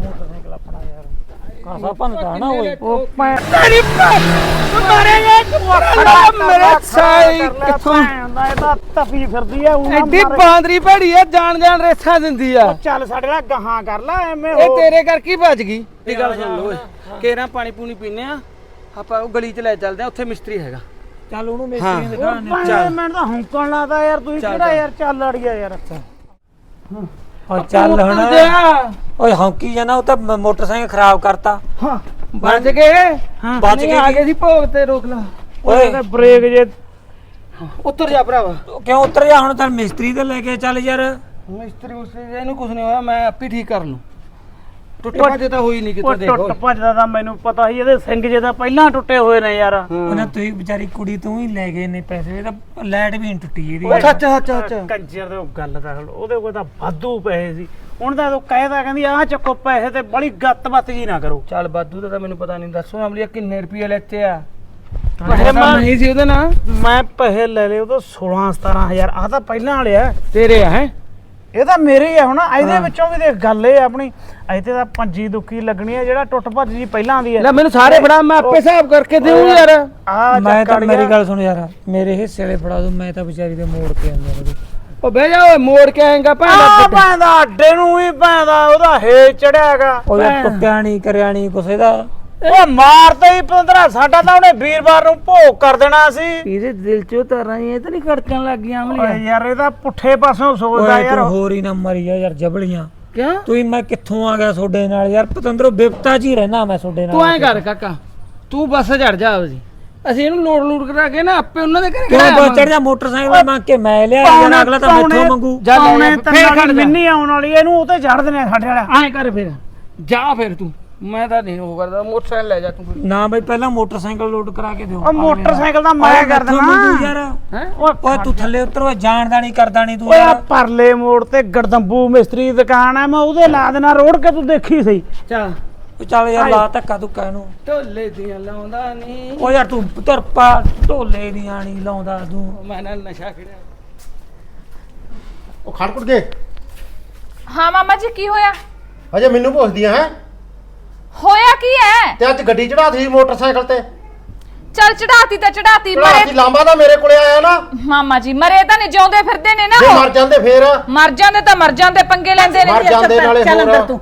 ਕਾਸਾ ਭੰਨਦਾ ਨਾ ਓਏ। ਉਹ ਮੈਂ ਤੇਰੀ ਤੂੰ ਮਾਰੇਗਾ ਤੂੰ ਮੇਰੇ ਸਾਈ ਕਿੱਥੋਂ? ਆਉਂਦਾ ਇਹ ਤਾਂ ਤਫੀ ਫਿਰਦੀ ਆ ਉਹ ਨਾ ਐਡੀ ਮਾਰੇ। ਬਾਂਦਰੀ ਭੜੀ ਆ ਜਾਣ ਜਾਣ ਰੇਸਾਂ ਦਿੰਦੀ ਆ। ਚੱਲ ਸਾਡੇ ਨਾਲ ਗਾਹਾਂ ਕਰ ਲੈ ਐਵੇਂ ਇਹ ਤੇਰੇ ਕਰਕੇ ਹੀ ਭੱਜ ਗਈ? ਇਹ ਗੱਲ ਸੁਣ ਓਏ ਕੇਰਾ ਪਾਣੀ ਪੂਣੀ ਪੀਨੇ ਆ ਆਪਾਂ ਉਹ ਗਲੀ ਚ ਲੈ ਚੱਲਦੇ ਆ ਉੱਥੇ ਮਿਸਤਰੀ ਹੈਗਾ। ਚੱਲ ਉਹਨੂੰ ਮੇਸਤਰੀ ਦੇ ਦਿਖਾ ਉਹ ਭਾਵੇਂ ਮੈਂ ਤਾਂ ਹੌਂਕਣ ਲਾਦਾ ਯਾਰ ਤੂੰ ਚੱਲ, ਕਿਹੜਾ ਚੱਲ। ਯਾਰ ਚੱਲ ਅੜੀਆ ਯਾਰ। ਅੱਛਾ ਓ ਚੱਲ ਹੁਣ। ਉੱਤਰ ਜਾ। ਓਏ ਹੌਂਕੀ ਜਾਣਾ ਉਹ ਤਾਂ ਮ- ਮੋਟਰਸਾਈਕਲ ਖਰਾਬ ਕਰਤਾ। ਹਾਂ ਬਚ ਗਏ। ਹਾਂ। ਬਚ ਨਹੀਂ, ਗਏ ਆ? ਗਏ ਸੀ ਭੋਗ ਤੇ ਰੋਕ ਲਾ। ਓਏ। ਓਏ ਬ੍ਰੇਕ ਜੇ। ਉੱਤਰ ਜਾ ਭਰਾਵਾ। ਕਿਉਂ ਉਤਰ ਜਾ ਹੁਣ ਤਾਂ ਮਿਸਤਰੀ ਤੇ ਲੈ ਕੇ ਚੱਲ ਯਾਰ। ਮਿਸਤਰੀ ਉਸਤਰੀ ਦੇ ਇਹਨੂੰ ਕੁਝ ਨਹੀਂ ਹੋਇਆ ਮੈਂ ਆਪੇ ਠੀਕ ਕਰ ਲੂੰ। ਟੁੱਟ ਭੱਜੇ ਤਾਂ ਹੋਈ ਨਹੀਂ ਉਹ ਕਿਤੇ ਦੇਖੋ ਟੁੱਟ ਭੱਜਦਾ ਤਾਂ ਮੈਨੂੰ ਪਤਾ ਸੀ ਇਹਦੇ ਸਿੰਘ ਜੇ ਤਾਂ ਪਹਿਲਾਂ ਟੁੱਟੇ ਹੋਏ ਨੇ ਯਾਰ। ਉਹਨਾਂ ਤੁਸੀਂ ਵਿਚਾਰੀ ਕੁੜੀ ਤੂੰ ਹੀ ਲੈ ਗਏ ਨੇ ਪੈਸੇ ਇਹਦਾ ਲਾਈਟ ਵੀ ਨਹੀਂ ਟੁੱਟੀ ਇਹਦੀ। ਉਹ ਸੱਚ ਸੱਚ ਸੱਚ। ਕੰਜਰ ਦੇ ਉਹ ਗੱਲ ਤਾਂ ਹੁਣ ਉਹਦੇ ਕੋਲ ਤਾਂ ਵਾਧੂ ਪੈਸੇ ਸੀ। ਹੁਣ ਤਾਂ ਉਹ ਕਹਿਦਾ ਕਹਿੰਦੀ ਆਹ ਚੱਕੋ ਪੈਸੇ ਤੇ ਬੜੀ ਗੱਤ ਬੱਤ ਜੀ ਨਾ ਕਰੋ। ਚੱਲ ਬਾਦੂ ਦਾ ਤਾਂ ਮੈਨੂੰ ਪਤਾ ਨਹੀਂ ਦੱਸੋ ਅਮਲੀਆ ਕਿੰਨੇ ਰੁਪਏ ਲੈਤੇ ਆ? ਪੈਸੇ ਮੈਂ ਨਹੀਂ ਸੀ ਉਹਦੇ ਨਾਲ। ਮੈਂ ਪੈਸੇ ਲੈ ਲਏ ਉਹ ਤਾਂ 16 17000 ਆਹ ਤਾਂ ਪਹਿਲਾਂ ਵਾਲੇ ਆ। ਤੇਰੇ ਆ ਹੈ? ਇਹ ਤਾਂ ਮੇਰੇ ਹੀ ਆ ਹੁਣ ਇਹਦੇ ਵਿੱਚੋਂ ਵੀ ਦੇਖ ਗੱਲ ਇਹ ਆ ਆਪਣੀ ਇੱਥੇ ਤਾਂ ਪੰਜੀ ਦੁੱਕੀ ਲੱਗਣੀ ਆ ਜਿਹੜਾ ਟੁੱਟ ਭੱਜ ਜੀ ਪਹਿਲਾਂ ਦੀ ਆ। ਲੈ ਮੈਨੂੰ ਸਾਰੇ ਫੜਾ ਮੈਂ ਆਪੇ ਹਿਸਾਬ ਕਰਕੇ ਦੇਉਂ ਯਾਰ। ਆ ਮੈਂ ਤਾਂ ਮੇਰੀ ਗੱਲ ਸੁਣ ਯਾਰ ਮੇਰੇ ਹਿੱਸੇ ਵਾਲੇ ਫੜਾ ਦੂੰ ਮੈਂ ਤਾਂ ਵਿਚਾਰੀ ਦੇ ਮੋੜ ਕੇ ਉਹਦੇ। ਉਹ ਬਹਿ ਜਾ ਓਏ ਮੋੜ ਕੇ ਆਏਗਾ ਆ ਪੈਂਦਾ ਅੱਡੇ ਨੂੰ ਹੀ ਪੈਂਦਾ ਉਹਦਾ ਹੇ ਚੜਿਆਗਾ ਉਹ ਯਾਰ ਟੁੱਕਿਆ ਨਹੀਂ ਕਰਿਆ ਨਹੀਂ ਕੁਛ ਦਾ ਉਹ ਮਾਰਦੇ ਹੀ 15 ਸਾਡਾ ਤਾਂ ਉਹਨੇ ਵੀਰਵਾਰ ਨੂੰ ਭੋਗ ਕਰ ਦੇਣਾ ਸੀ। ਇਹਦੇ ਦਿਲ ਚੋਂ ਤਾਂ ਰਹੀ ਇਹ ਤਾਂ ਨਹੀਂ ਖੜਕਣ ਲੱਗ ਗਈਆਂ ਓਏ ਯਾਰ ਇਹ ਤਾਂ ਪੁੱਠੇ ਪਾਸੋਂ ਸੋਚਦਾ ਓਏ ਯਾਰ। ਤੂੰ ਹੋਰ ਹੀ ਨਾ ਮਰੀ ਜਾ ਯਾਰ ਜਬਲੀਆਂ। ਕਿਉਂ? ਤੂੰ ਹੀ ਮੈਂ ਕਿੱਥੋਂ ਆ ਗਿਆ ਤੁਹਾਡੇ ਨਾਲ ਯਾਰ ਪਤੰਦਰੋਂ ਬਿਪਤਾ 'ਚ ਹੀ ਰਹਿਣਾ ਮੈਂ ਤੁਹਾਡੇ ਨਾਲ। ਤੂੰ ਐਂ ਕਰ ਕਾਕਾ ਤੂੰ ਬੱਸ ਚੜ ਜਾ ਆਪਦੀ। ਅਸੀਂ ਇਹਨੂੰ ਲੋਡ ਲੋਡ ਕਰਾ ਕੇ ਨਾ ਆਪੇ ਉਹਨਾਂ ਦੇ ਘਰੇ ਕਿਉਂ ਖੜਾ ਬਸ ਚੜ ਜਾ ਮੋਟਰਸਾਈਕਲ ਮੰਗ ਕੇ ਮੈਂ ਲਿਆ ਯਾਰ ਅਗਲਾ ਤਾਂ ਮੈਥੋਂ ਮੰਗੂ। ਜਾ ਲੈ ਜਾ, ਫੇਰ ਖੜ ਜਾ। ਮਿੰਨੀ ਆਉਣ ਵਾਲੀ ਇਹਨੂੰ ਉਹ ਤੇ ਚੜ ਦੇਣੇ ਆ ਸਾਡੇ ਵਾਲਾ। ਐਂ ਕਰ ਫਿਰ ਜਾ ਫਿਰ ਤੂੰ। ਮੈਂ ਤਾਂ ਨਹੀਂ ਉਹ ਕਰਦਾ ਮੋਟਰਸਾਈਕਲ ਲੈ ਜਾ ਤੂੰ ਕੋਈ। ਨਾ ਬਈ ਪਹਿਲਾਂ ਮੋਟਰਸਾਈਕਲ ਲੋਡ ਕਰਾ ਕੇ ਦਿਓ। ਉਹ ਮੋਟਰਸਾਈਕਲ ਦਾ ਮੈਂ ਕਰ ਦੇਣਾ ਯਾਰ। ਹੈ? ਓਏ ਤੂੰ ਥੱਲੇ ਉਤਰ ਓਏ ਜਾਣਦਾ ਨਹੀਂ ਕਰਦਾ ਨਹੀਂ ਤੂੰ ਓਏ ਆਹ ਯਾਰ। ਪਰਲੇ ਮੋੜ ਤੇ ਗੜਦੰਬੂ ਮਿਸਤਰੀ ਦੀ ਦੁਕਾਨ ਆ ਮੈਂ ਉਹਦੇ ਲਾ ਦੇਣਾ ਰੋੜ ਕੇ ਤੂੰ ਦੇਖੀ ਸਹੀ। ਚਾ ਓ ਚੱਲ ਯਾਰ ਲਾ ਧੱਕਾ ਤੂੰ ਇਹਨੂੰ। ਢੋਲੇ ਦੀਆਂ ਲਾਉਂਦਾ ਨਹੀਂ ਓ ਯਾਰ ਤੂੰ ਤੁਰ ਪਾ ਢੋਲੇ ਦੀਆਂ ਨਹੀਂ ਲਾਉਂਦਾ ਤੂੰ। ਮੈਂ ਨਾਲ ਨਸ਼ਾ ਖੜਿਆ ਉਹ ਖੜਕੁੜ ਗਏ ਹਾਂ ਮਾਮਾ ਜੀ ਕੀ ਹੋਇਆ? ਅਜੇ ਮੈਨੂੰ ਪੁੱਛਦੀਆਂ ਹੈ? ਹੋਇਆ ਕੀ ਹੈ? ਤੇ ਅੱਜ ਗੱਡੀ ਚੜਾਤੀ ਸੀ ਮੋਟਰਸਾਈਕਲ ਤੇ। ਚੱਲ ਚੜਾਤੀ ਤਾਂ ਚੜਾਤੀ ਚੜਾਤੀ ਮਰੇ ਲਾਂਬਾ ਦਾ ਮੇਰੇ ਕੋਲੇ ਆਇਆ ਨਾ। ਮਾਮਾ ਜੀ ਮਰੇ ਤਾਂ ਨਹੀਂ ਜਿਉਂਦੇ ਫਿਰਦੇ ਨੇ ਨਾ ਜੇ ਉਹ। ਮਰ ਜਾਂਦੇ ਫੇਰ। ਮਰ ਜਾਂਦੇ ਤਾਂ ਮਰ ਜਾਂਦੇ ਪੰਗੇ ਲੈਂਦੇ ਨੇ ਮਰ ਜਾਂਦੇ ਨਾਲੇ ਚੱਲ ਅੰਦਰ ਤੂੰ।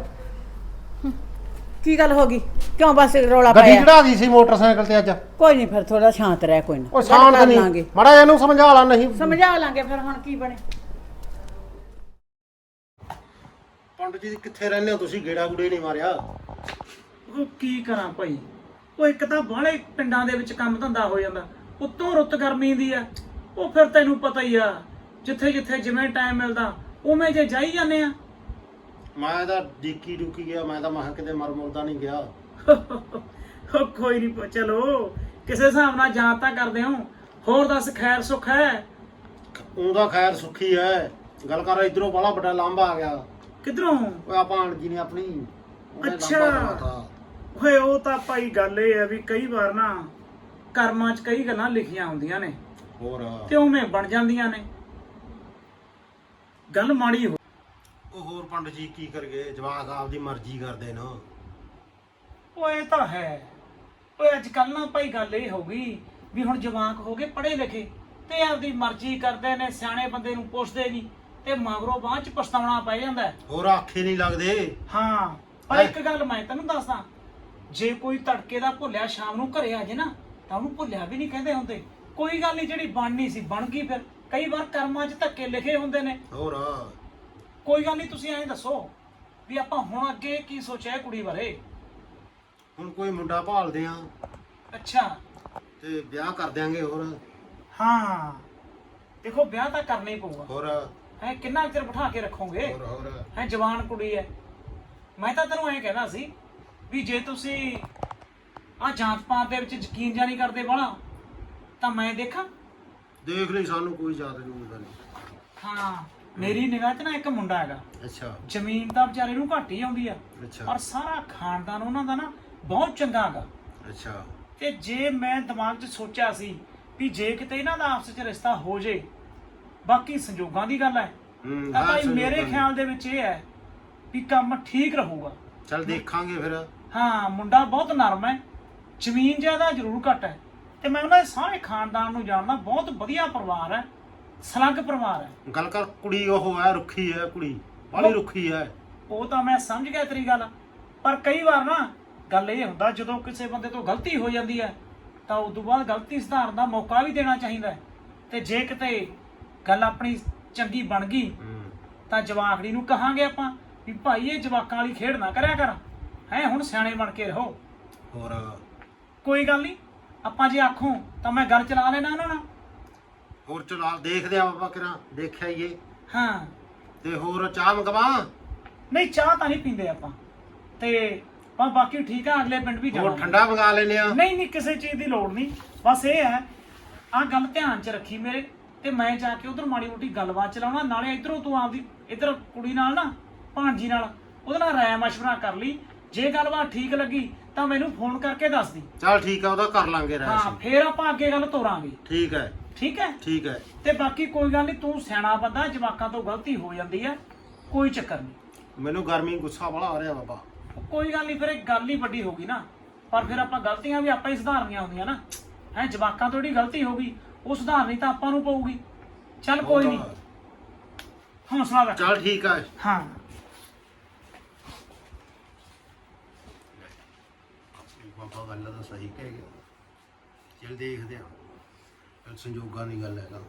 ਕੀ ਗੱਲ ਹੋ ਗਈ? ਕਿਉਂ ਬਸ ਰੌਲਾ ਗੱਡੀ ਪਾਇਆ? ਚੜਾਤੀ ਸੀ ਮੋਟਰਸਾਈਕਲ ਤੇ ਅੱਜ। ਕੋਈ ਨਹੀਂ ਫਿਰ ਥੋੜਾ ਸ਼ਾਂਤ ਰਹਿ ਕੋਈ ਨਾ। ਉਹ ਸ਼ਾਂਤ ਕਰ ਨਹੀਂ। ਲਾਂਗੇ। ਮੜਾ ਇਹਨੂੰ ਸਮਝਾ ਲਾ ਨਹੀਂ। ਸਮਝਾ ਲਾਂਗੇ ਫਿਰ ਹੁਣ ਕੀ ਬਣੇ? ਪੰਡਤ ਜੀ ਕਿੱਥੇ ਰਹਿੰਦੇ ਹੋ? ਤੁਸੀਂ ਗੇੜਾ ਗੁੜੇ ਨਹੀਂ ਮਾਰਿਆ। ਉਹ ਕੀ ਕਰਾਂ ਭਾਈ? ਉਹ ਇੱਕ ਤਾਂ ਬਾਹਲੇ ਪਿੰਡਾਂ ਦੇ ਵਿੱਚ ਕੰਮ ਧੰਦਾ ਹੋ ਜਾਂਦਾ। ਉੱਤੋਂ ਰੁੱਤ ਗਰਮੀ ਦੀ ਆ। ਉਹ ਫਿਰ ਤੈਨੂੰ ਪਤਾ ਹੀ ਆ ਜਿੱਥੇ ਜਿੱਥੇ ਜਿਵੇਂ ਟਾਈਮ ਮਿਲਦਾ ਉਵੇਂ ਜੇ ਜਾਈ ਜਾਂਦੇ ਆ। ਮੈਂ ਤਾਂ ਡੀਕੀ ਡੁਕੀ ਗਿਆ ਮੈਂ ਤਾਂ ਮਹਾਂ ਕਿਤੇ ਮਰ ਮੁਰਦਾ ਨਹੀਂ ਗਿਆ। ਉਹ ਕੋਈ ਨਹੀਂ ਚਲੋ। ਕਿਸੇ ਹਿਸਾਬ ਨਾਲ ਜਾਂ ਤਾਂ ਕਰਦੇ ਹੋ। ਹੋਰ ਦੱਸ ਖੈਰ ਸੁੱਖ ਹੈ? ਉਹਦਾ ਖੈਰ ਸੁੱਖੀ ਹੈ। ਗੱਲ ਕਰ ਇਧਰੋਂ ਬੜਾ ਵੱਡਾ ਲਾਂਬਾ ਆ ਗਿਆ। ਕਿਧਰੋਂ? ਓਏ ਆ ਭਾਣ ਜੀ ਨੇ ਆਪਣੀ। ਅੱਛਾ। ਓਏ ਉਹ ਤਾਂ ਭਾਈ ਗੱਲ ਇਹ ਆ ਵੀ ਕਈ ਵਾਰ ਨਾ ਕਰਮਾਂ 'ਚ ਕਈ ਗੱਲਾਂ ਲਿਖੀਆਂ ਹੁੰਦੀਆਂ ਨੇ। ਹੋਰ ਤੇ ਉਵੇਂ ਬਣ ਜਾਂਦੀਆਂ ਨੇ। ਗੱਲ ਮਾੜੀ ਹੋ ਉਹ ਹੋਰ ਪੰਡਤ ਜੀ ਕੀ ਕਰਗੇ ਜਵਾਕ ਆਪਦੀ ਮਰਜ਼ੀ ਕਰਦੇ ਨਾ। ਓਏ ਇਹ ਤਾਂ ਹੈ। ਓਏ ਅੱਜ ਕੱਲ ਨਾ ਭਾਈ ਗੱਲ ਇਹ ਹੋ ਗਈ ਵੀ ਹੁਣ ਜਵਾਕ ਹੋ ਗਏ ਪੜ੍ਹੇ ਲਿਖੇ ਤੇ ਆਪਦੀ ਮਰਜ਼ੀ ਕਰਦੇ ਨੇ ਸਿਆਣੇ ਬੰਦੇ ਨੂੰ ਪੁੱਛਦੇ ਨਹੀਂ ਤੇ ਮਗਰੋਂ ਬਾਅਦ ਚ ਪਛਤਾਉਣਾ ਪੈ ਜਾਂਦਾ। ਹੈ। ਹੋਰ ਆਖੇ ਨਹੀਂ ਲੱਗਦੇ। ਹਾਂ ਪਰ ਇੱਕ ਗੱਲ ਮੈਂ ਤੈਨੂੰ ਦੱਸਦਾ ਜੇ ਕੋਈ ਤੜਕੇ ਦਾ ਭੁੱਲਿਆ ਸ਼ਾਮ ਨੂੰ ਘਰੇ ਆ ਜੇ ਨਾ ਤਾਂ ਉਹਨੂੰ ਭੁੱਲਿਆ ਵੀ ਨਹੀਂ ਕਹਿੰਦੇ ਹੁੰਦੇ। ਕੋਈ ਗੱਲ ਨਹੀਂ ਜਿਹੜੀ ਬਣਨੀ ਸੀ ਬਣ ਗਈ ਫਿਰ। ਕਈ ਵਾਰ ਕਰਮਾਂ 'ਚ ਧੱਕੇ ਲਿਖੇ ਹੁੰਦੇ ਨੇ। ਹੋਰ ਕੋਈ ਗੱਲ ਨਹੀਂ ਤੁਸੀਂ ਐਂ ਦੱਸੋ ਵੀ ਆਪਾਂ ਹੁਣ ਅੱਗੇ ਕੀ ਸੋਚਿਆ ਕੁੜੀ ਬਾਰੇ? ਹੁਣ ਕੋਈ ਮੁੰਡਾ ਭਾਲਦੇ ਆ ਅੱਛਾ। ਤੇ ਵਿਆਹ ਕਰ ਦਿਆਂਗੇ ਹੋਰ। ਹਾਂ। ਦੇਖੋ ਵਿਆਹ ਤਾਂ ਕਰਨਾ ਹੀ ਪਊਗਾ। ਹੋਰ। ਹੈ ਕਿੰਨਾ ਚਿਰ ਬਿਠਾ ਕੇ ਰੱਖੋਗੇ? ਹੋਰ ਹੋਰ। ਹੈ ਜਵਾਨ ਕੁੜੀ ਹੈ ਮੈਂ ਤਾਂ ਤੈਨੂੰ ਐਂ ਕਹਿਣਾ ਸੀ ਵੀ ਜੇ ਤੁਸੀਂ ਆ ਜਾਂਚ ਪਾਤ ਦੇ ਵਿੱਚ ਯਕੀਨ ਜਾਂ ਨਹੀਂ ਕਰਦੇ ਬਾਲਾ ਤਾਂ ਮੈਂ ਦੇਖਾਂ। ਦੇਖ ਲਈ ਸਾਨੂੰ ਕੋਈ ਜ਼ਿਆਦਾ ਜ਼ਰੂਰਤ ਨਹੀਂ ਹਾਂ ਮੇਰੀ ਨਿਗਾਹ 'ਚ ਨਾ ਇੱਕ ਮੁੰਡਾ ਹੈਗਾ। ਅੱਛਾ। ਜ਼ਮੀਨ ਤਾਂ ਵਿਚਾਰੇ ਨੂੰ ਘੱਟ ਹੀ ਆਉਂਦੀ ਆ। ਅੱਛਾ। ਪਰ ਸਾਰਾ ਖਾਨਦਾਨ ਉਹਨਾਂ ਦਾ ਨਾ ਬਹੁਤ ਚੰਗਾ ਹੈਗਾ। ਅੱਛਾ। ਤੇ ਜੇ ਮੈਂ ਦਿਮਾਗ 'ਚ ਸੋਚਿਆ ਸੀ ਵੀ ਜੇ ਕਿਤੇ ਇਹਨਾਂ ਦਾ ਆਪਸ 'ਚ ਰਿਸ਼ਤਾ ਹੋ ਜੇ ਬਾਕੀ ਸੰਜੋਗਾਂ ਦੀ ਗੱਲ ਹੈ। ਹੂੰ ਤਾਂ ਹਾਂ, ਭਾਈ ਸੰਜੋਗਾਂ ਮੇਰੇ। ਖਿਆਲ ਦੇ ਵਿੱਚ ਇਹ ਹੈ ਵੀ ਕੰਮ ਠੀਕ ਰਹੂਗਾ। ਚੱਲ ਦੇਖਾਂਗੇ ਫਿਰ। ਹਾਂ ਮੁੰਡਾ ਬਹੁਤ ਨਰਮ ਹੈ ਜ਼ਮੀਨ ਜ਼ਿਆਦਾ ਜ਼ਰੂਰ ਘੱਟ ਹੈ। ਤੇ ਮੈਂ ਉਹਨਾਂ ਦੇ ਸਾਰੇ ਖਾਨਦਾਨ ਨੂੰ ਜਾਣਦਾ ਬਹੁਤ ਵਧੀਆ ਪਰਿਵਾਰ ਹੈ ਸਲੱਗ ਪਰਿਵਾਰ ਹੈ। ਗੱਲ ਕਰ ਕੁੜੀ ਉਹ ਹੈ ਰੁੱਖੀ ਹੈ ਕੁੜੀ ਬਾਲੀ ਰੁੱਖੀ ਹੈ। ਉਹ ਤਾਂ ਮੈਂ ਸਮਝ ਗਿਆ ਤੇਰੀ ਗੱਲ ਪਰ ਕਈ ਵਾਰ ਨਾ ਗੱਲ ਇਹ ਹੁੰਦਾ ਜਦੋਂ ਕਿਸੇ ਬੰਦੇ ਤੋਂ ਗਲਤੀ ਹੋ ਜਾਂਦੀ ਹੈ ਤਾਂ ਉਸ ਤੋਂ ਬਾਅਦ ਗਲਤੀ ਸੁਧਾਰਨ ਦਾ ਮੌਕਾ ਵੀ ਦੇਣਾ ਚਾਹੀਦਾ ਹੈ। ਤੇ ਜੇ ਕਿਤੇ ਗੱਲ ਆਪਣੀ ਚੰਗੀ ਬਣ ਗਈ ਤਾਂ ਜਵਾਕੜੀ ਨੂੰ ਕਹਾਂਗੇ ਆਪਾਂ ਵੀ ਭਾਈ ਇਹ ਜਵਾਕਾਂ ਵਾਲੀ ਖੇਡ ਨਾ ਕਰਿਆ ਕਰ। ਹੈ ਹੁਣ ਸਿਆਣੇ ਬਣ ਕੇ ਰਹੋ। ਹੋਰ ਕੋਈ ਗੱਲ ਨਹੀਂ ਆਪਾਂ ਜੇ ਆਖੋ ਤਾਂ ਮੈਂ ਗੱਲ ਚਲਾ ਲੈਣਾ ਉਹਨਾਂ ਨਾਲ। ਹੋਰ ਚਲਾ ਦੇਖਦੇ ਆ ਬਾਬਾ ਕਿਰਾਂ ਦੇਖਿਆ ਹੀ ਇਹ ਹਾਂ। ਤੇ ਹੋਰ ਚਾਹ ਮੰਗਵਾ? ਨਹੀਂ ਚਾਹ ਤਾਂ ਨਹੀਂ ਪੀਂਦੇ ਆਪਾਂ। ਤੇ ਪਰ ਬਾਕੀ ਠੀਕ ਆ ਅਗਲੇ ਪਿੰਡ ਵੀ ਹੋਰ ਠੰਡਾ ਮੰਗਾ ਲੈਨੇ ਆ? ਨਹੀਂ ਨਹੀਂ ਕਿਸੇ ਚੀਜ਼ ਦੀ ਲੋੜ ਨਹੀਂ। ਬਸ ਇਹ ਹੈ ਆ ਗੱਲ ਧਿਆਨ 'ਚ ਰੱਖੀ ਮੇਰੇ ਤੇ ਮੈਂ ਜਾ ਕੇ ਉਧਰ ਮਾੜੀ ਮੋਟੀ ਗੱਲਬਾਤ ਚਲਾਉਣਾ ਨਾਲੇ ਇਧਰੋਂ ਤੂੰ ਆਪਦੀ ਇਧਰ ਕੁੜੀ ਨਾਲ ਨਾ ਭਾਂਜੀ ਨਾਲ ਉਹਦੇ ਨਾਲ ਰਾਇ ਮਸ਼ਵਰਾ ਕਰ ਲਈ। ਜੇ ਗੱਲਬਾਤ ਠੀਕ ਲੱਗੀ ਤਾਂ ਮੈਨੂੰ ਫੋਨ ਕਰਕੇ ਦੱਸ ਦੀ। ਚੱਲ ਠੀਕ ਆ ਉਹਦਾ ਕਰ ਲਾਂਗੇ ਹਾਂ ਰਹਿ ਫੇਰ ਆਪਾਂ ਅੱਗੇ ਗੱਲ ਤੋਰਾਂਗੇ। ਠੀਕ ਹੈ। ਠੀਕ ਹੈ? ਠੀਕ ਹੈ। ਤੇ ਬਾਕੀ ਕੋਈ ਗੱਲ ਨਹੀਂ ਤੂੰ ਸਿਆਣਾ ਬੰਦਾ ਜਵਾਕਾਂ ਤੋਂ ਗਲਤੀ ਹੋ ਜਾਂਦੀ ਹੈ ਕੋਈ ਚੱਕਰ ਨਹੀਂ। ਮੈਨੂੰ ਗਰਮੀ ਗੁੱਸਾ ਬੜਾ ਆ ਰਿਹਾ ਬਾਬਾ। ਕੋਈ ਗੱਲ ਨਹੀਂ ਫਿਰ ਇਹ ਗੱਲ ਹੀ ਵੱਡੀ ਹੋ ਗਈ ਨਾ। ਪਰ ਫਿਰ ਆਪਾਂ ਗਲਤੀਆਂ ਵੀ ਆਪਾਂ ਹੀ ਸੁਧਾਰਨੀਆਂ ਹੁੰਦੀਆਂ ਨਾ। ਹੈ ਜਵਾਕਾਂ ਤੋਂ ਜਿਹੜੀ ਗਲਤੀ ਹੋ ਗਈ ਉਹ ਸੁਧਾਰਨੀ ਤਾਂ ਆਪਾਂ ਨੂੰ ਪਊਗੀ। ਚੱਲ ਕੋਈ ਨਹੀਂ। ਹੌਸਲਾ ਰੱਖ। ਚੱਲ ਠੀਕ ਹੈ ਹਾਂ। ਬਾਬਾ ਗੱਲ ਤਾਂ ਸਹੀ ਕਹਿ ਗਿਆ। ਚੱਲ ਦੇਖਦੇ ਹਾਂ ਚੱਲ ਸੰਜੋਗਾਂ ਦੀ ਗੱਲ ਹੈ ਤਾਂ।